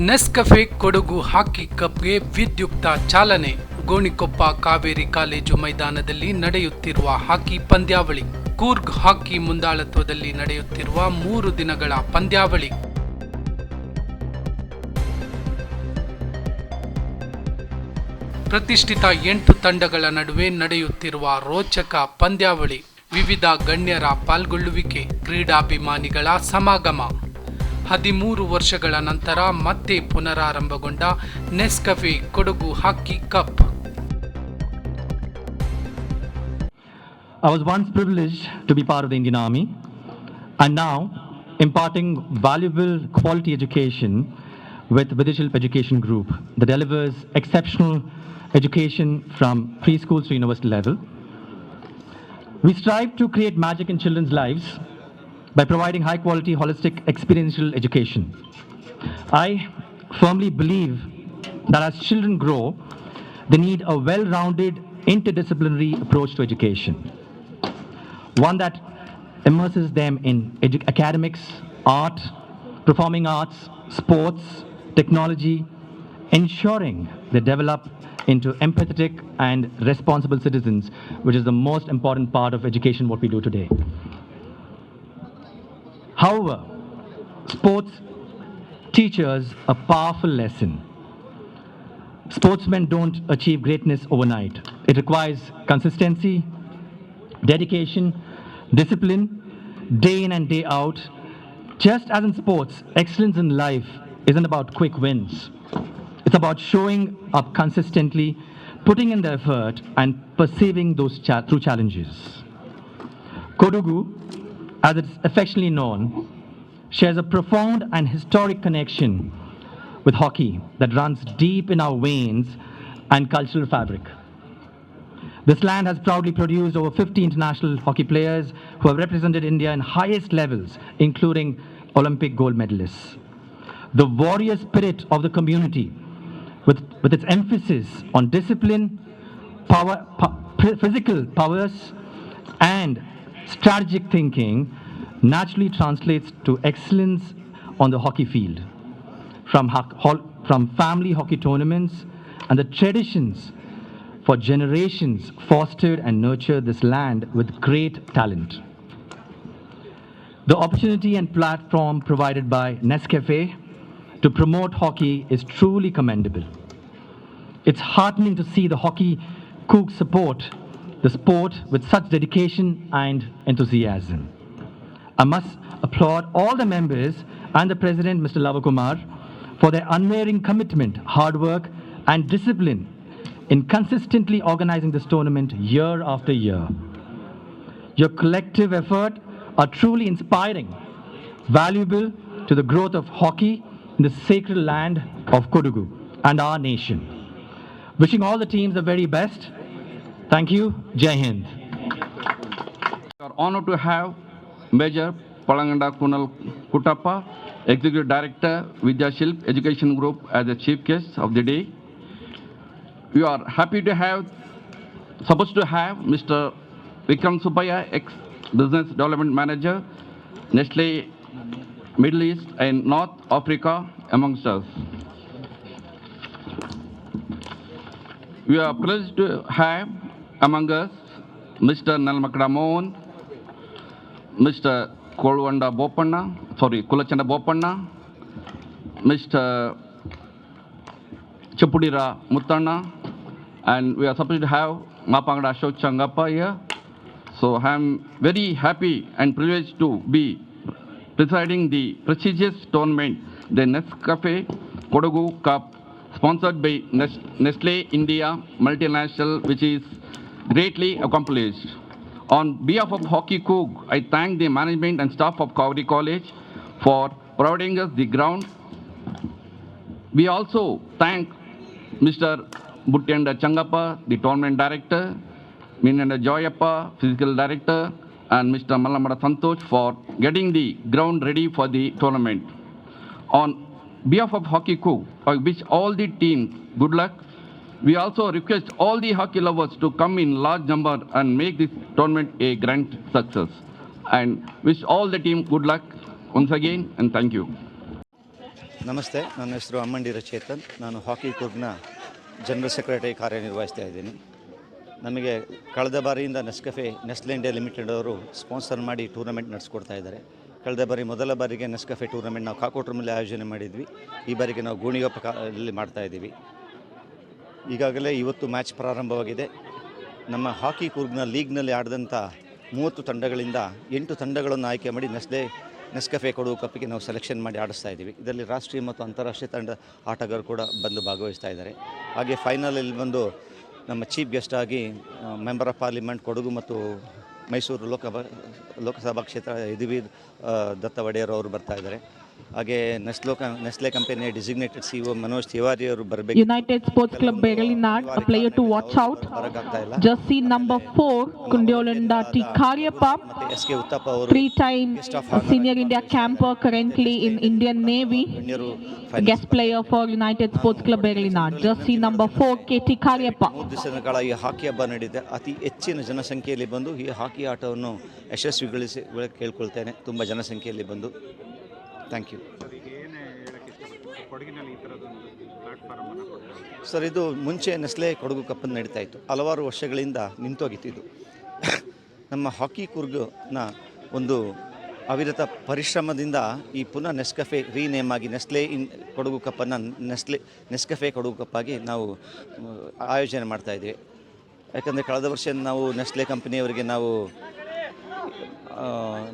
ನೆಸ್ಕಫೆ ಕೊಡಗು ಹಾಕಿ ಕಪ್ಗೆ ವಿದ್ಯುಕ್ತ ಚಾಲನೆ. ಗೋಣಿಕೊಪ್ಪ ಕಾವೇರಿ ಕಾಲೇಜು ಮೈದಾನದಲ್ಲಿ ನಡೆಯುತ್ತಿರುವ ಹಾಕಿ ಪಂದ್ಯಾವಳಿ. ಕೂರ್ಗ್ ಹಾಕಿ ಮುಂದಾಳತ್ವದಲ್ಲಿ ನಡೆಯುತ್ತಿರುವ ಮೂರು ದಿನಗಳ ಪಂದ್ಯಾವಳಿ. ಪ್ರತಿಷ್ಠಿತ ಎಂಟು ತಂಡಗಳ ನಡುವೆ ನಡೆಯುತ್ತಿರುವ ರೋಚಕ ಪಂದ್ಯಾವಳಿ. ವಿವಿಧ ಗಣ್ಯರ ಪಾಲ್ಗೊಳ್ಳುವಿಕೆ, ಕ್ರೀಡಾಭಿಮಾನಿಗಳ ಸಮಾಗಮ. ಹದಿಮೂರು ವರ್ಷಗಳ ನಂತರ ಮತ್ತೆ ಪುನರಾರಂಭಗೊಂಡ Nescafe Kodagu hockey cup I was once privileged to be part of the Indian Army and now imparting valuable quality education with Vidishilp Education Group that delivers exceptional education from preschool to university level. We strive to create magic in children's lives by providing high quality holistic experiential education. I firmly believe that as children grow, they need a well rounded interdisciplinary approach to education one that immerses them in edu- academics, art, performing arts, sports, technology, ensuring they develop into empathetic and responsible citizens, which is the most important part of education, what we do today. However, sports teaches a powerful lesson. Sportsmen don't achieve greatness overnight. It requires consistency, dedication, discipline, day in and day out. Just as in sports, excellence in life isn't about quick wins. It's about showing up consistently, putting in the effort, and perceiving those cha- through challenges. Kodugu, as it's affectionately known, shares a profound and historic connection with hockey that runs deep in our veins and cultural fabric. This land has proudly produced over 50 international hockey players who have represented India in highest levels, including Olympic gold medalists. The warrior spirit of the community, with, with its emphasis on discipline, power, physical powers, and strategic thinking, naturally translates to excellence on the hockey field. From, hol- from family hockey tournaments and the traditions for generations fostered and nurtured this land with great talent. The opportunity and platform provided by Nescafe to promote hockey is truly commendable. It's heartening to see the hockey cook support the sport with such dedication and enthusiasm. I must applaud all the members and the president, Mr. Lavakumar, for their unwavering commitment, hard work, and discipline in consistently organizing this tournament year after year. Your collective effort are truly inspiring, valuable to the growth of hockey in the sacred land of Kodugu and our nation. Wishing all the teams the very best. Thank you. Jai Hind. We are honored to have Major Palanganda Kunal Kutappa, Executive Director, Vidyashilp Education Group as the chief guest of the day. We are happy to have, supposed to have Mr. Vikram Subaya, ex-business development manager, Nestle Middle East and North Africa amongst us. We are pleased to have among us Mr. Nalmakada Mr. Kolwanda Bopanna, sorry, Kulachanda Bopanna, Mr. Chapudira Muttanna, and we are supposed to have Mapangada Ashok Changappa here. So I am very happy and privileged to be presiding the prestigious tournament, the Nescafe Kodagu Cup, sponsored by Nestle India Multinational, which is greatly accomplished. On behalf of Hockey Cook, I thank the management and staff of Kaveri College for providing us the ground. We also thank Mr. Buttianda Changappa, the tournament director, Minanda Joyappa, physical director, and Mr. Malamada Santosh for getting the ground ready for the tournament. On behalf of Hockey Cook, I wish all the teams good luck. We also request all the hockey lovers to come in large number and make this tournament a grand success. And wish all the team good luck once again and thank you. ನಮಸ್ತೆ, ನನ್ನ ಹೆಸರು ಅಮ್ಮಂಡಿ ರಚೇತನ್. ನಾನು ಹಾಕಿ ಕುರ್ಗ್ನ general secretary ಕಾರ್ಯನಿರ್ವಹಿಸ್ತಾ ಇದ್ದೀನಿ. ನಮಗೆ ಕಳೆದ ಬಾರಿಯಿಂದ Nescafe Nestle India limited ಅವರು ಸ್ಪಾನ್ಸರ್ ಮಾಡಿ ಟೂರ್ನಮೆಂಟ್ ನಡೆಸ್ಕೊಡ್ತಾ ಇದ್ದಾರೆ. ಕಳೆದ ಬಾರಿ ಮೊದಲ ಬಾರಿಗೆ ನೆಸ್ಕಫೆ ಟೂರ್ನಮೆಂಟ್ ನಾವು ಕಾಕೋಟ್ರಮಲ್ಲಿ ಆಯೋಜನೆ ಮಾಡಿದ್ವಿ. ಈ ಬಾರಿಗೆ ನಾವು ಗೋಣಿಗೊಪ್ಪ ಕಾಲಲ್ಲಿ ಮಾಡ್ತಾ ಇದ್ದೀವಿ. ಈಗಾಗಲೇ ಇವತ್ತು ಮ್ಯಾಚ್ ಪ್ರಾರಂಭವಾಗಿದೆ. ನಮ್ಮ ಹಾಕಿ ಕೂರ್ಗ್ನ ಲೀಗ್ನಲ್ಲಿ ಆಡಿದಂಥ ಮೂವತ್ತು ತಂಡಗಳಿಂದ ಎಂಟು ತಂಡಗಳನ್ನು ಆಯ್ಕೆ ಮಾಡಿ ನೆಸ್ಲೆ ನೆಸ್ಕಫೆ ಕೊಡುವ ಕಪ್ಪಿಗೆ ನಾವು ಸೆಲೆಕ್ಷನ್ ಮಾಡಿ ಆಡಿಸ್ತಾ ಇದ್ದೀವಿ. ಇದರಲ್ಲಿ ರಾಷ್ಟ್ರೀಯ ಮತ್ತು ಅಂತಾರಾಷ್ಟ್ರೀಯ ತಂಡ ಆಟಗಾರರು ಕೂಡ ಬಂದು ಭಾಗವಹಿಸ್ತಾ ಇದ್ದಾರೆ. ಹಾಗೆ ಫೈನಲಲ್ಲಿ ಬಂದು ನಮ್ಮ ಚೀಫ್ ಗೆಸ್ಟ್ ಆಗಿ ಮೆಂಬರ್ ಆಫ್ ಪಾರ್ಲಿಮೆಂಟ್ ಕೊಡಗು ಮತ್ತು ಮೈಸೂರು ಲೋಕಸಭಾ ಲೋಕಸಭಾ ಕ್ಷೇತ್ರ ಯದುವೀರ್ ದತ್ತ ಒಡೆಯರ್ ಅವರು ಬರ್ತಾ ಇದ್ದಾರೆ. ಹಾಗೆ ನೆಸ್ಲೋ ನೆಸ್ಲೆ ಕಂಪನಿಯ ಡಿಸಿಗ್ನೇಟೆಡ್ ಸಿ ಮನೋಜ್ ತಿವಾರಿ ಅವರು ಬರಬೇಕು. United sports club Begali Nad player to watch out ಜಸ್ಸಿ number four ಕುಂಡಿಯೋಲಂಡಾಟಿ ಕಾರ್ಯಪ್ಪ ಎಸ್ ಕೆ ಉತ್ತಪ್ಪ ಅವರು three time senior India camper currently in Indian Navy guest player for united sports club Begali Nad ಜಸ್ಸಿ number four K T Kariappa ದಿನಗಳ ಈ ಹಾಕಿ ಹಬ್ಬ ನಡೆದಿದೆ. ಅತಿ ಹೆಚ್ಚಿನ ಜನಸಂಖ್ಯೆಯಲ್ಲಿ ಬಂದು ಈ ಹಾಕಿ ಆಟವನ್ನು ಯಶಸ್ವಿಗೊಳಿಸಿ ಕೇಳ್ಕೊಳ್ತೇನೆ. ತುಂಬಾ ಜನಸಂಖ್ಯೆಯಲ್ಲಿ ಬಂದು. ಥ್ಯಾಂಕ್ ಯು ಸರ್ ಇದು ಮುಂಚೆ ನೆಸ್ಲೆ ಕೊಡಗು ಕಪ್ಪನ್ನು ನಡೀತಾ ಇತ್ತು. ಹಲವಾರು ವರ್ಷಗಳಿಂದ ನಿಂತೋಗಿತ್ತು ಇದು. ನಮ್ಮ ಹಾಕಿ ಕುರ್ಗನ ಒಂದು ಅವಿರತ ಪರಿಶ್ರಮದಿಂದ ಈ ಪುನಃ ನೆಸ್ಕಫೆ ರೀನೇಮ್ ಆಗಿ ನೆಸ್ಲೆ ಇನ್ ಕೊಡಗು ಕಪ್ಪನ್ನು ನೆಸ್ಲೆ ನೆಸ್ಕಫೆ ಕೊಡಗು ಕಪ್ಪಾಗಿ ನಾವು ಆಯೋಜನೆ ಮಾಡ್ತಾ ಇದ್ದೀವಿ ಯಾಕಂದರೆ ಕಳೆದ ವರ್ಷ ನಾವು ನೆಸ್ಲೆ ಕಂಪನಿಯವರಿಗೆ ನಾವು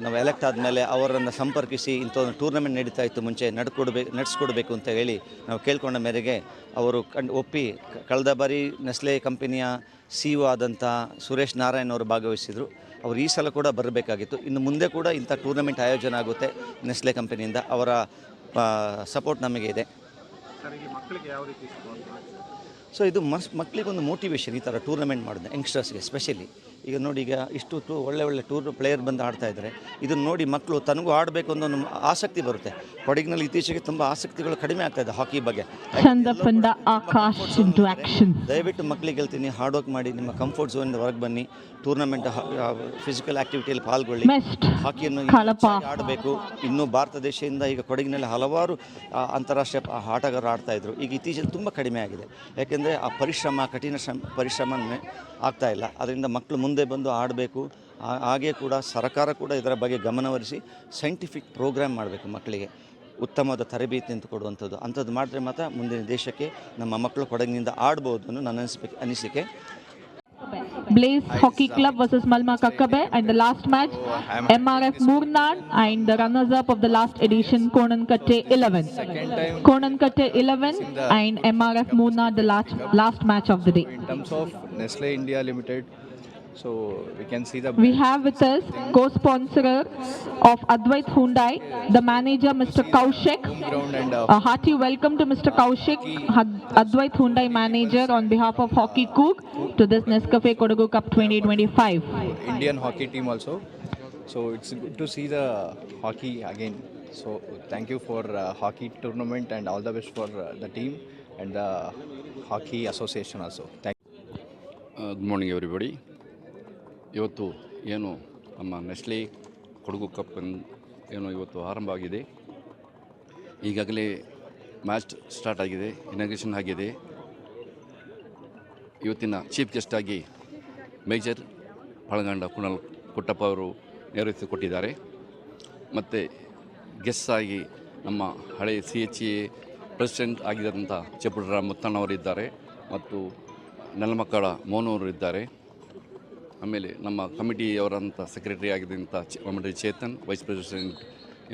ನಾವು ಎಲೆಕ್ಟ್ ಆದಮೇಲೆ ಅವರನ್ನು ಸಂಪರ್ಕಿಸಿ ಇಂಥ ಒಂದು ಟೂರ್ನಮೆಂಟ್ ನಡೀತಾ ಇತ್ತು ಮುಂಚೆ ನಡ್ಕೊಡ್ಬೇಕು ನಡೆಸ್ಕೊಡ್ಬೇಕು ಅಂತ ಹೇಳಿ ನಾವು ಕೇಳ್ಕೊಂಡ ಮೇರೆಗೆ ಅವರು ಕಂಡು, ಒಪ್ಪಿ ಕಳೆದ ಬಾರಿ ನೆಸ್ಲೆ ಕಂಪನಿಯ ಸಿ ಒ ಆದಂಥ ಸುರೇಶ್ ನಾರಾಯಣ್ ಅವರು ಭಾಗವಹಿಸಿದರು. ಅವರು ಈ ಸಲ ಕೂಡ ಬರಬೇಕಾಗಿತ್ತು. ಇನ್ನು ಮುಂದೆ ಕೂಡ ಇಂಥ ಟೂರ್ನಮೆಂಟ್ ಆಯೋಜನೆ ಆಗುತ್ತೆ ನೆಸ್ಲೆ ಕಂಪನಿಯಿಂದ ಅವರ ಸಪೋರ್ಟ್ ನಮಗೆ ಇದೆ. ಸೊ ಇದು ಮಸ್ ಮಕ್ಕಳಿಗೊಂದು ಮೋಟಿವೇಶನ್ ಈ ಥರ ಟೂರ್ನಮೆಂಟ್ ಮಾಡಿದೆ ಯಂಗ್ಸ್ಟರ್ಸ್ಗೆ ಸ್ಪೆಷಲಿ ಈಗ ನೋಡಿ ಈಗ ಇಷ್ಟು ಟೂ ಒಳ್ಳೆ ಒಳ್ಳೆ ಟೂರ್ ಪ್ಲೇಯರ್ ಬಂದು ಆಡ್ತಾ ಇದ್ದಾರೆ ಇದನ್ನು ನೋಡಿ ಮಕ್ಕಳು ತನಗೂ ಆಡಬೇಕು ಅನ್ನೋ ಒಂದು ಆಸಕ್ತಿ ಬರುತ್ತೆ. ಕೊಡಗಿನಲ್ಲಿ ಇತ್ತೀಚೆಗೆ ತುಂಬ ಆಸಕ್ತಿಗಳು ಕಡಿಮೆ ಆಗ್ತಾ ಇದೆ ಹಾಕಿ ಬಗ್ಗೆ. ದಯವಿಟ್ಟು ಮಕ್ಕಳಿಗೆ ಹೇಳ್ತೀನಿ ಹಾರ್ಡ್ ವರ್ಕ್ ಮಾಡಿ ನಿಮ್ಮ ಕಂಫರ್ಟ್ ಝೋನಿಂದ ಹೊರಗೆ ಬನ್ನಿ. Tournament physical ಆಕ್ಟಿವಿಟಿಯಲ್ಲಿ ಪಾಲ್ಗೊಳ್ಳಿ. ಹಾಕಿಯನ್ನು ಆಡಬೇಕು. ಇನ್ನು ಭಾರತ ದೇಶದಿಂದ ಈಗ ಕೊಡಗಿನಲ್ಲಿ ಹಲವಾರು ಅಂತಾರಾಷ್ಟ್ರೀಯ ಆಟಗಾರರು ಆಡ್ತಾ ಇದ್ರು. ಈಗ ಇತ್ತೀಚೆಗೆ ತುಂಬ ಕಡಿಮೆ ಆಗಿದೆ. ಯಾಕೆಂದರೆ ಆ ಪರಿಶ್ರಮ, ಕಠಿಣ ಶ್ರಮ ಆಗ್ತಾ ಇಲ್ಲ. ಅದರಿಂದ ಮಕ್ಕಳು ಮುಂದೆ ಬಂದು ಆಡಬೇಕು. ಹಾಗೆ ಕೂಡ ಸರ್ಕಾರ ಕೂಡ ಇದರ ಬಗ್ಗೆ ಗಮನವರಿಸಿ ಸೈಂಟಿಫಿಕ್ ಪ್ರೋಗ್ರಾಮ್ ಮಾಡಬೇಕು ಮಕ್ಕಳಿಗೆ. ಉತ್ತಮವಾದ ತರಬೇತಿ ಅಂತ ಕೊಡುವಂಥದ್ದು. ಅಂಥದ್ದು ಮಾಡಿದ್ರೆ ಮಾತ್ರ ಮುಂದಿನ ದೇಶಕ್ಕೆ ನಮ್ಮ ಮಕ್ಕಳು ಕೊಡಗಿನಿಂದ ಆಡ್ಬೋದು ಅನ್ನೋ ನನ್ನ ಅನಿಸಿಕೆ ಅನಿಸಿಕೆ. Blaze Hockey Club versus Malma Kakkabe and the last match MRF Murnad and the runners up of the last edition Konankatte 11. Konankatte 11 and MRF Murnad the last last match of the day. in terms of Nestle India Limited. So we can see the. We have with us co-sponsor of Advait Hyundai, the manager Mr. Kaushik. And, uh, a hearty welcome to Mr. Kaushik, Advait Hyundai manager, on behalf of Hockey Cook to this Nescafe Kodagu Cup 2025. Indian hockey team also. So it's good to see the hockey again. So thank you for uh, hockey tournament and all the best for uh, the team and the hockey association also. Thank. Uh, good morning, everybody. ಇವತ್ತು ಏನು ನಮ್ಮ Nestle Kodagu cup ಏನು ಇವತ್ತು ಆರಂಭ ಆಗಿದೆ. ಈಗಾಗಲೇ match start ಆಗಿದೆ inauguration ಆಗಿದೆ. ಇವತ್ತಿನ ಚೀಫ್ ಗೆಸ್ಟ್ ಆಗಿ ಮೇಜರ್ ಪಳಗಂಡ ಕುಣಲ್ ಕುಟ್ಟಪ್ಪ ಅವರು ನೆರವೇರಿಸಿಕೊಟ್ಟಿದ್ದಾರೆ ಮತ್ತು ಗೆಸ್ಟ್ ಆಗಿ ನಮ್ಮ ಹಳೆಯ ಸಿ ಎಚ್ ಎ ಪ್ರೆಸಿಡೆಂಟ್ ಆಗಿದ್ದಂಥ ಮುತ್ತಣ್ಣವರು ಮುತ್ತಣ್ಣವರಿದ್ದಾರೆ ಮತ್ತು ನೆಲಮಕ್ಕಳ ಮೋನವರು ಇದ್ದಾರೆ ಆಮೇಲೆ ನಮ್ಮ ಕಮಿಟಿಯವರಂಥ secretary ಆಗಿದ್ದಂಥ committee Chetan, vice president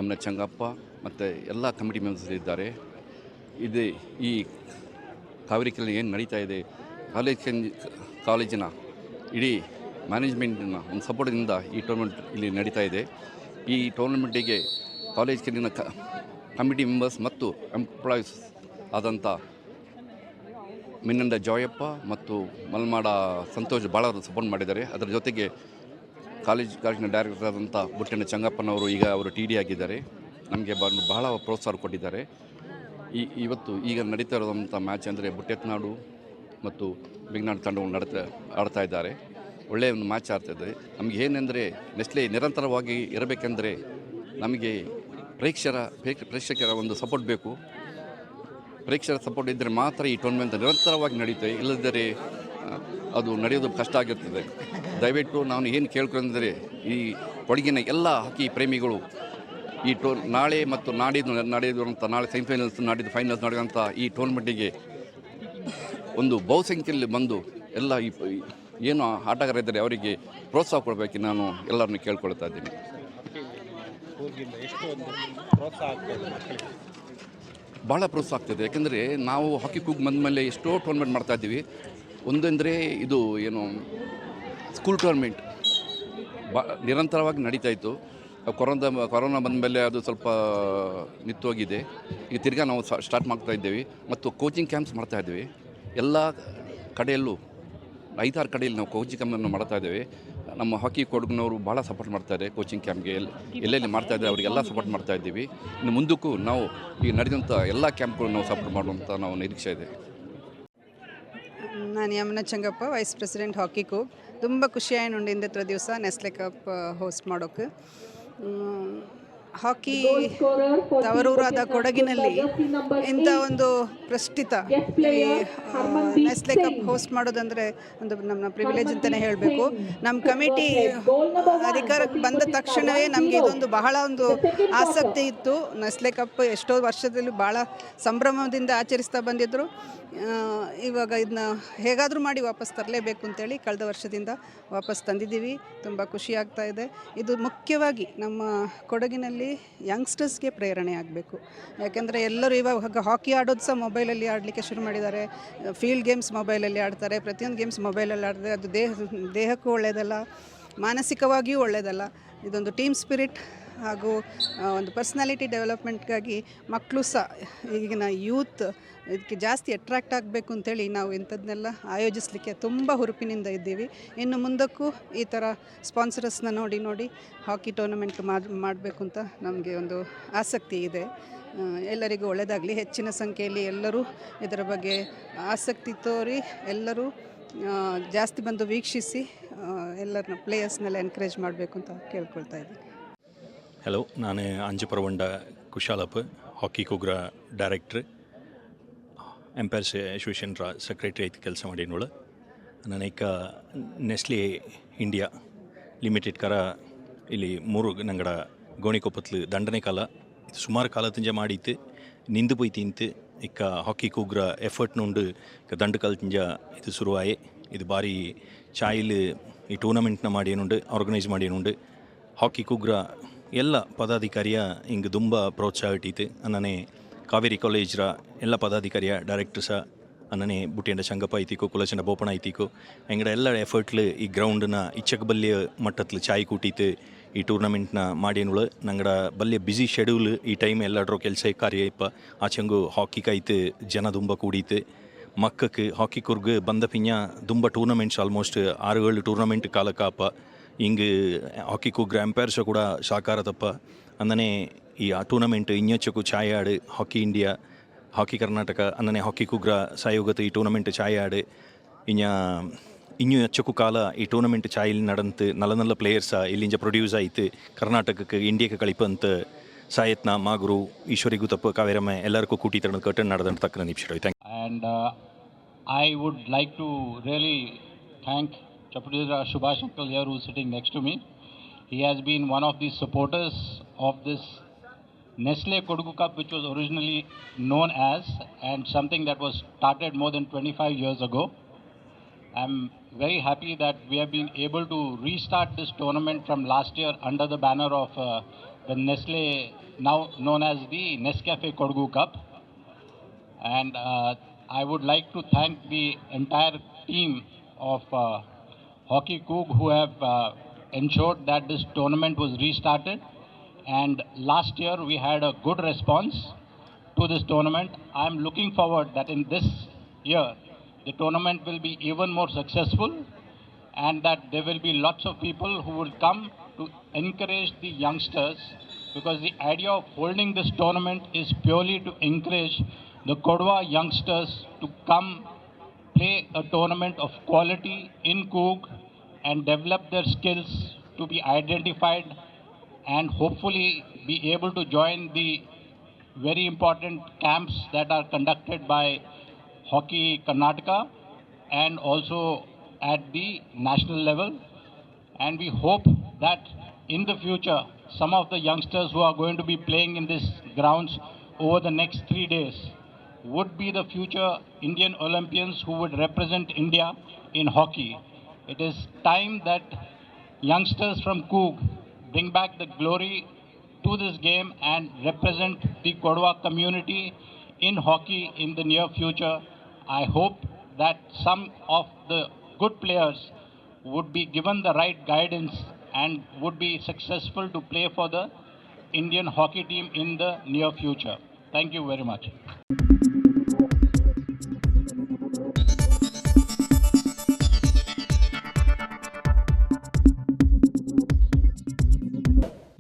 N Changappa ಮತ್ತು ಎಲ್ಲ ಕಮಿಟಿ ಮೆಂಬರ್ಸ್ ಇದ್ದಾರೆ. ಇದೇ ಈ ಕಾವೇರಿ ಕೆಲ ಏನು ನಡೀತಾ ಇದೆ, ಕಾಲೇಜ್ ಕಾಲೇಜಿನ ಇಡೀ ಮ್ಯಾನೇಜ್ಮೆಂಟಿನ ಒಂದು ಸಪೋರ್ಟಿಂದ ಈ ಟೂರ್ನಮೆಂಟ್ ಇಲ್ಲಿ ನಡೀತಾ ಇದೆ. ಈ ಟೂರ್ನಮೆಂಟಿಗೆ ಕಾಲೇಜ್ ಕಲ್ಲಿನ ಕಮಿಟಿ ಮೆಂಬರ್ಸ್ ಮತ್ತು ಎಂಪ್ಲಾಯೀಸ್ ಆದಂಥ ಮಿನ್ನಂಡ ಜೋಯಪ್ಪ ಮತ್ತು ಮಲ್ಮಾಡ ಸಂತೋಷ್ ಭಾಳ ಸಪೋರ್ಟ್ ಮಾಡಿದ್ದಾರೆ. ಅದರ ಜೊತೆಗೆ ಕಾಲೇಜ್, ಕಾಲೇಜಿನ ಡೈರೆಕ್ಟರ್ ಆದಂಥ ಬುಟ್ಟಣ್ಣ ಚಂಗಪ್ಪನವರು ಈಗ ಅವರು ಟಿ ಡಿ ಆಗಿದ್ದಾರೆ. ನಮಗೆ ಬಹಳ ಪ್ರೋತ್ಸಾಹ ಕೊಟ್ಟಿದ್ದಾರೆ. ಈ, ಇವತ್ತು ಈಗ ನಡೀತಾ ಇರೋದಂಥ ಮ್ಯಾಚ್ ಅಂದರೆ ಬುಟ್ಟೆತ್ನಾಡು ಮತ್ತು ಬಿಗ್ನಾಡು ತಂಡವನ್ನು ನಡೀತಾ, ಆಡ್ತಾ ಇದ್ದಾರೆ. ಒಳ್ಳೆಯ ಒಂದು ಮ್ಯಾಚ್ ಆಡ್ತಾಯಿದೆ ನಮಗೆ ಏನೆಂದರೆ ನೆಸ್ಲೆ ನಿರಂತರವಾಗಿ ಇರಬೇಕೆಂದರೆ ನಮಗೆ ಪ್ರೇಕ್ಷರ, ಪ್ರೇಕ್ಷ- ಪ್ರೇಕ್ಷಕರ ಒಂದು ಸಪೋರ್ಟ್ ಬೇಕು. ಪ್ರೇಕ್ಷಕರ ಸಪೋರ್ಟ್ ಇದ್ದರೆ ಮಾತ್ರ ಈ ಟೂರ್ನಮೆಂಟ್ ನಿರಂತರವಾಗಿ ನಡೀತದೆ. ಇಲ್ಲದಿದ್ದರೆ ಅದು ನಡೆಯೋದು ಕಷ್ಟ ಆಗಿರ್ತದೆ. ದಯವಿಟ್ಟು ನಾನು ಏನು ಕೇಳ್ಕೊಂಡ್ರೆ ಈ ಕೊಡಗಿನ ಎಲ್ಲ ಹಾಕಿ ಪ್ರೇಮಿಗಳು, ಈ ಟೂರ್ ನಾಳೆ ಮತ್ತು ನಾಡಿದ್ದು ನಡೆಯುವಂಥ ನಾಳೆ ಸೆಮಿಫೈನಲ್ಸ್ ನಾಡಿದ್ದು ಫೈನಲ್ಸ್ ನಡೆಯುವಂಥ ಈ ಟೂರ್ನಮೆಂಟಿಗೆ ಒಂದು ಬಹುಸಂಖ್ಯೆಯಲ್ಲಿ ಬಂದು ಎಲ್ಲ ಈ ಈ, ಏನು ಆಟಗಾರರಿದ್ದಾರೆ ಅವರಿಗೆ ಪ್ರೋತ್ಸಾಹ ಕೊಡಬೇಕು ನಾನು ಎಲ್ಲರನ್ನು ಕೇಳ್ಕೊಳ್ತಾ ಇದ್ದೀನಿ. ಭಾಳ ಪ್ರೋತ್ಸಾಹ ಆಗ್ತದೆ. ಯಾಕೆಂದರೆ ನಾವು ಹಾಕಿ ಕೂಗ್ ಬಂದ ಮೇಲೆ ಎಷ್ಟೋ ಟೂರ್ನಮೆಂಟ್ ಮಾಡ್ತಾ ಇದ್ದೀವಿ. ಒಂದಂದರೆ ಇದು ಏನು ಸ್ಕೂಲ್ ಟೂರ್ನಮೆಂಟ್ ಬಾ, ನಿರಂತರವಾಗಿ ನಡೀತಾ ಇತ್ತು. ಕೊರೋನಾ ಕೊರೋನಾ ಬಂದ ಮೇಲೆ ಅದು ಸ್ವಲ್ಪ ನಿಂತೋಗಿದೆ ಈಗ ತಿರ್ಗಾ ನಾವು ಸ್ಟಾರ್ಟ್ ಮಾಡ್ತಾ ಇದ್ದೇವೆ. ಮತ್ತು ಕೋಚಿಂಗ್ ಕ್ಯಾಂಪ್ಸ್ ಮಾಡ್ತಾ ಇದ್ದೀವಿ. ಎಲ್ಲ ಕಡೆಯಲ್ಲೂ, ಐದಾರು ಕಡೆಯಲ್ಲಿ ನಾವು ಕೋಚಿಂಗ್ ಕ್ಯಾಂಪನ್ನು ಮಾಡ್ತಾ ಇದ್ದೇವೆ. ನಮ್ಮ ಹಾಕಿ ಕೊಡಗಿನವರು ಭಾಳ ಸಪೋರ್ಟ್ ಮಾಡ್ತಾರೆ ಕೋಚಿಂಗ್ ಕ್ಯಾಂಪ್ಗೆ ಎಲ್ಲಿ ಎಲ್ಲೆಲ್ಲಿ ಮಾಡ್ತಾ ಇದ್ದಾರೆ ಅವರಿಗೆಲ್ಲ ಸಪೋರ್ಟ್ ಮಾಡ್ತಾ ಇದ್ದೀವಿ. ಇನ್ನು ಮುಂದಕ್ಕೂ ನಾವು ಈ ನಡೆದಂಥ ಎಲ್ಲ ಕ್ಯಾಂಪ್ಗಳು ನಾವು ಸಪೋರ್ಟ್ ಮಾಡುವಂಥ ನಾವು ನಿರೀಕ್ಷೆ ಇದೆ. ನಾನು Yamuna Changappa vice president hockey ಕೂಗ್ ತುಂಬ ಖುಷಿಯಾಗಿ ಇಂದತ್ರ ದಿವಸ ನೆಸ್ಲೆ ಕಪ್ ಹೋಸ್ಟ್ ಮಾಡೋಕ್ಕೆ ಮ್, ಹಾಕಿ ತವರೂರಾದ ಕೊಡಗಿನಲ್ಲಿ ಇಂಥ ಒಂದು ಪ್ರಸ್ಠಿತ ಈ, ನೆಸ್ಲೆ ಕಪ್ ಹೋಸ್ಟ್ ಮಾಡೋದಂದರೆ ಒಂದು ನಮ್ಮ ಪ್ರಿವಿಲೇಜ್ ಅಂತಲೇ ಹೇಳಬೇಕು. ನಮ್ಮ ಕಮಿಟಿ ಅಧಿಕಾರಕ್ಕೆ ಬಂದ ತಕ್ಷಣವೇ ನಮಗೆ ಇದೊಂದು ಬಹಳ ಒಂದು ಆಸಕ್ತಿ ಇತ್ತು. ನೆಸ್ಲೆ ಕಪ್ ಎಷ್ಟೋ ವರ್ಷದಲ್ಲಿ ಭಾಳ ಸಂಭ್ರಮದಿಂದ ಆಚರಿಸ್ತಾ ಬಂದಿದ್ದರು ಇವಾಗ ಇದನ್ನ ಹೇಗಾದರೂ ಮಾಡಿ ವಾಪಸ್ ತರಲೇಬೇಕು ಅಂತೇಳಿ ಕಳೆದ ವರ್ಷದಿಂದ ವಾಪಸ್ ತಂದಿದ್ದೀವಿ. ತುಂಬ ಖುಷಿ ಆಗ್ತಾ ಇದೆ. ಇದು ಮುಖ್ಯವಾಗಿ ನಮ್ಮ ಕೊಡಗಿನಲ್ಲಿ ಯಂಗ್ಸ್ಟರ್ಸ್ಗೆ ಪ್ರೇರಣೆ ಆಗಬೇಕು. ಯಾಕೆಂದರೆ ಎಲ್ಲರೂ ಇವಾಗ ಹಾಕಿ ಆಡೋದು ಸಹ ಮೊಬೈಲಲ್ಲಿ ಆಡಲಿಕ್ಕೆ ಶುರು ಮಾಡಿದ್ದಾರೆ. ಫೀಲ್ಡ್ ಗೇಮ್ಸ್ ಮೊಬೈಲಲ್ಲಿ ಆಡ್ತಾರೆ. ಪ್ರತಿಯೊಂದು ಗೇಮ್ಸ್ ಮೊಬೈಲಲ್ಲಿ ಆಡ್ತಾರೆ ಅದು ದೇಹ, ದೇಹಕ್ಕೂ ಒಳ್ಳೆಯದಲ್ಲ ಮಾನಸಿಕವಾಗಿಯೂ ಒಳ್ಳೆಯದಲ್ಲ ಇದೊಂದು ಟೀಮ್ ಸ್ಪಿರಿಟ್. ಹಾಗೂ ಒಂದು ಪರ್ಸ್ನಾಲಿಟಿ ಡೆವಲಪ್ಮೆಂಟ್ಗಾಗಿ ಮಕ್ಕಳು ಸಹ ಈಗಿನ ಯೂತ್ ಇದಕ್ಕೆ ಜಾಸ್ತಿ ಅಟ್ರ್ಯಾಕ್ಟ್ ಆಗಬೇಕು ಅಂತೇಳಿ ನಾವು ಇಂಥದ್ದನ್ನೆಲ್ಲ ಆಯೋಜಿಸಲಿಕ್ಕೆ ತುಂಬ ಹುರುಪಿನಿಂದ ಇದ್ದೀವಿ. ಇನ್ನು ಮುಂದಕ್ಕೂ ಈ ಥರ ಸ್ಪಾನ್ಸರಸ್ನ ನೋಡಿ ನೋಡಿ ಹಾಕಿ ಟೂರ್ನಮೆಂಟ್ ಮಾಡಿ ಮಾಡಬೇಕು ಅಂತ ನಮಗೆ ಒಂದು ಆಸಕ್ತಿ ಇದೆ. ಎಲ್ಲರಿಗೂ ಒಳ್ಳೆಯದಾಗಲಿ ಹೆಚ್ಚಿನ ಸಂಖ್ಯೆಯಲ್ಲಿ ಎಲ್ಲರೂ ಇದರ ಬಗ್ಗೆ ಆಸಕ್ತಿ ತೋರಿ ಎಲ್ಲರೂ ಜಾಸ್ತಿ ಬಂದು ವೀಕ್ಷಿಸಿ ಎಲ್ಲರನ್ನ ಪ್ಲೇಯರ್ಸ್ನೆಲ್ಲ ಎನ್ಕರೇಜ್ ಮಾಡಬೇಕು ಅಂತ ಕೇಳ್ಕೊಳ್ತಾ ಇದ್ದೀನಿ. ಹಲೋ ನಾನು ಅಂಜಪರವಂಡ ಕುಶಾಲಪ್ಪ, ಹಾಕಿ ಕುಗ್ರ ಡೈರೆಕ್ಟ್ರ್. ಎಂಪೈರ್ಸ್ ಅಸೋಸಿಯೇಷನ್ರ ಸೆಕ್ರೆಟರಿ ಐತಿ ಕೆಲಸ ಮಾಡಿನೋಳು ನನಗೆ ನೆಸ್ಲಿ ಇಂಡಿಯಾ ಲಿಮಿಟೆಡ್ ಕರ ಇಲ್ಲಿ ಮೂರು ನಂಗಡ ಗೋಣಿಕೊಪ್ಪತ್ಲು ದಂಡನೆ ಕಾಲ. ಸುಮಾರು ಕಾಲ ತಿಂಜ ಮಾಡಿತ್ತು. ನಿಂದು ಪೋಯ್ ತಿಂತು. ಇಕ್ಕ ಹಾಕಿ ಕೂಗ್ರ ಎಫರ್ಟ್ ನುಂಡು ದಂಡು ಕಾಲ ತಿಂಜ ಇದು ಶುರುವಾಯೆ. ಇದು ಬಾರಿ ಚಾಯಿಲ್ ಈ ಟೂರ್ನಮೆಂಟ್ನ ಮಾಡಿ ಏನುಂಡು ಆರ್ಗನೈಸ್ ಮಾಡಿ ಏನುಂಡು ಹಾಕಿ ಕುಗ್ರ ಎಲ್ಲ ಪದಾಧಿಕಾರಿಯ ಹಿಂಗೆ ತುಂಬ ಪ್ರೋತ್ಸಾಹ ಇಟ್ಟೀತು ಅನ್ನನೆ ಕಾವೇರಿ ಕಾಲೇಜ್ರ ಎಲ್ಲ ಪದಾಧಿಕಾರಿಯ ಡೈರೆಕ್ಟರ್ ಸಹ ಅನ್ನನೆ ಬುಟ್ಟಿಯಂಡ ಶಂಗಪ್ಪ ಐತಿಕೋ, ಕುಲಚಂಡ ಬೋಪಣ ಐತಿಕೋ ಎಂಗಡ ಎಲ್ಲ ಎಫರ್ಟ್ಲು ಈ ಗ್ರೌಂಡ್ನ ಇಚ್ಚಕ ಬಲ್ಯ ಮಟ್ಟತ್ಲು ಚಾಯ್ ಕೂಟೀತು, ಈ ಟೂರ್ನಮೆಂಟ್ನ ಮಾಡೇನುಳು ನಂಗಡ ಬಲ್ಯ ಬ್ಯುಸಿ ಶೆಡ್ಯೂಲ್ ಈ ಟೈಮ್ ಎಲ್ಲಡ್ರೋ ಕೆಲಸ ಕಾರ್ಯ ಇಪ್ಪ, ಆಚೆಂಗು ಹಾಕಿ ಕಾಯ್ತು ಜನ ತುಂಬ ಕೂಡೀತು. ಮಕ್ಕಕ್ಕೆ ಹಾಕಿ ಕುರ್ಗ್ ಬಂದ ಪಿಂಜ ತುಂಬ ಟೂರ್ನಮೆಂಟ್ಸ್ ಆಲ್ಮೋಸ್ಟ್ ಆರು ಏಳು ಟೂರ್ನಮೆಂಟ್ ಕಾಲಕ್ಕಾಪ ಹಿಂಗೆ ಹಾಕಿ ಕುಗ್ರ ಎಂಪೈರ್ಸ್ ಕೂಡ ಸಾಕಾರ ತಪ್ಪ ಅಂದನೆ ಈ ಆ ಟೂರ್ನಮೆಂಟ್ ಇನ್ನೊಚ್ಚಕು ಛಾಯ್ ಆಡು ಹಾಕಿ ಇಂಡಿಯಾ ಹಾಕಿ ಕರ್ನಾಟಕ ಅಂದನೆ ಹಾಕಿ ಕುಗ್ರ ಸಹಯೋಗತ ಈ ಟೂರ್ನಮೆಂಟ್ ಛಾಯ್ ಆಡು ಇನ್ನ ಇನ್ನೂ ಹೆಚ್ಚಕು ಕಾಲ ಈ ಟೂರ್ನಮೆಂಟ್ ಛಾಯಿಲ್ நடந்து நல்ல நல்ல பிளேயர்ஸா ಇಲ್ಲಿಂಜ ಪ್ರೊಡ್ಯೂಸ್ ಆಯ್ತು ಕರ್ನಾಟಕಕ್ಕೆ ಇಂಡಿಯಾಕ್ಕೆ ಕಳಿಪಂತ ಸಾಯತ್ನ ಮಾಗುರು ಈಶ್ವರಿಗೂ ತಪ್ಪು ಕಾವೇರಮ್ಮ ಎಲ್ಲರಿಗೂ ಕೂಟಿ ತರದ ಕಟ್ಟನ್ ನಡೆದಂತ ತಕ್ಕ ನಿಮಿಷ thank And uh, I would like to really thank Chapudira Subhash here who's sitting next to me. He has been one of the supporters of this Nestle Kodugu Cup, which was originally known as, and something that was started more than 25 years ago. I'm very happy that we have been able to restart this tournament from last year under the banner of uh, the Nestle, now known as the Nescafe Kodugu Cup. And uh, I would like to thank the entire team of uh, Hockey Cook who have uh, ensured that this tournament was restarted. And last year we had a good response to this tournament. I'm looking forward that in this year the tournament will be even more successful and that there will be lots of people who will come to encourage the youngsters because the idea of holding this tournament is purely to encourage the Kodwa youngsters to come play a tournament of quality in Coog and develop their skills to be identified and hopefully be able to join the very important camps that are conducted by Hockey Karnataka and also at the national level. And we hope that in the future, some of the youngsters who are going to be playing in these grounds over the next three days would be the future Indian Olympians who would represent India in hockey. It is time that youngsters from Coog bring back the glory to this game and represent the Kodwa community in hockey in the near future. I hope that some of the good players would be given the right guidance and would be successful to play for the Indian hockey team in the near future. Thank you very much.